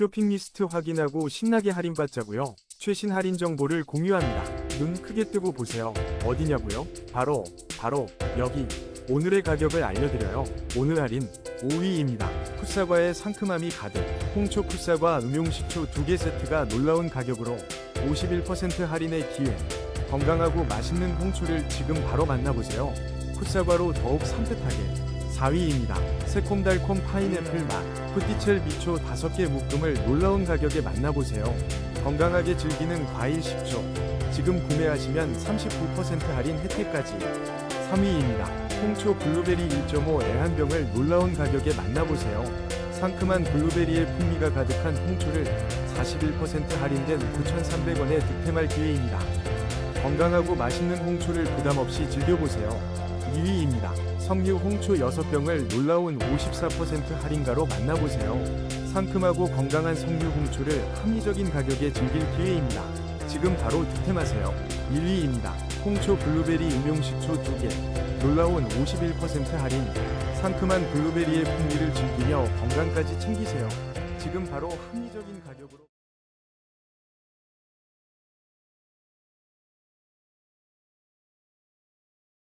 쇼핑 리스트 확인하고 신나게 할인받자고요. 최신 할인 정보를 공유합니다. 눈 크게 뜨고 보세요. 어디냐고요? 바로 바로 여기. 오늘의 가격을 알려드려요. 오늘 할인 5위입니다. 풋사과의 상큼함이 가득. 홍초 풋사과 음용식초 2개 세트가 놀라운 가격으로 51% 할인의 기회. 건강하고 맛있는 홍초를 지금 바로 만나보세요. 풋사과로 더욱 산뜻하게 4위입니다. 새콤달콤 파인애플 맛, 푸티첼 미초 5개 묶음을 놀라운 가격에 만나보세요. 건강하게 즐기는 과일 10초. 지금 구매하시면 39% 할인 혜택까지. 3위입니다. 홍초 블루베리 1.5 애한병을 놀라운 가격에 만나보세요. 상큼한 블루베리의 풍미가 가득한 홍초를 41% 할인된 9,300원에 득템할 기회입니다. 건강하고 맛있는 홍초를 부담 없이 즐겨보세요. 2위입니다. 석류 홍초 6병을 놀라운 54% 할인가로 만나보세요. 상큼하고 건강한 석류 홍초를 합리적인 가격에 즐길 기회입니다. 지금 바로 득템하세요. 1위입니다. 홍초 블루베리 음용식초 2개. 놀라운 51% 할인. 상큼한 블루베리의 풍미를 즐기며 건강까지 챙기세요. 지금 바로 합리적인 가격으로